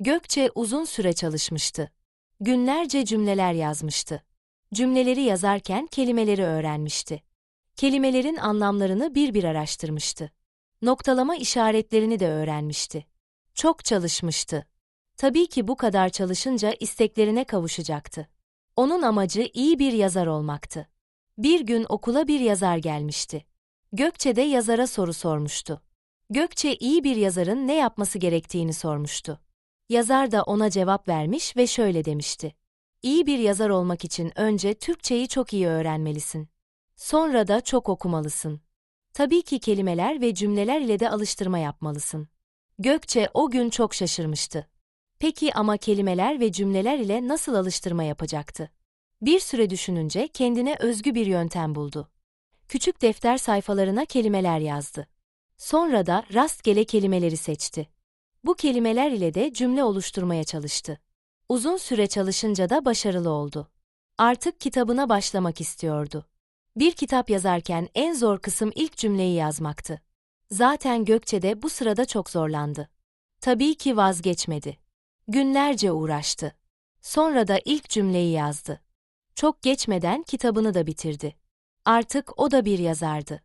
Gökçe uzun süre çalışmıştı. Günlerce cümleler yazmıştı. Cümleleri yazarken kelimeleri öğrenmişti. Kelimelerin anlamlarını bir bir araştırmıştı. Noktalama işaretlerini de öğrenmişti. Çok çalışmıştı. Tabii ki bu kadar çalışınca isteklerine kavuşacaktı. Onun amacı iyi bir yazar olmaktı. Bir gün okula bir yazar gelmişti. Gökçe de yazara soru sormuştu. Gökçe iyi bir yazarın ne yapması gerektiğini sormuştu. Yazar da ona cevap vermiş ve şöyle demişti. İyi bir yazar olmak için önce Türkçeyi çok iyi öğrenmelisin. Sonra da çok okumalısın. Tabii ki kelimeler ve cümleler ile de alıştırma yapmalısın. Gökçe o gün çok şaşırmıştı. Peki ama kelimeler ve cümleler ile nasıl alıştırma yapacaktı? Bir süre düşününce kendine özgü bir yöntem buldu. Küçük defter sayfalarına kelimeler yazdı. Sonra da rastgele kelimeleri seçti. Bu kelimeler ile de cümle oluşturmaya çalıştı. Uzun süre çalışınca da başarılı oldu. Artık kitabına başlamak istiyordu. Bir kitap yazarken en zor kısım ilk cümleyi yazmaktı. Zaten Gökçe de bu sırada çok zorlandı. Tabii ki vazgeçmedi. Günlerce uğraştı. Sonra da ilk cümleyi yazdı. Çok geçmeden kitabını da bitirdi. Artık o da bir yazardı.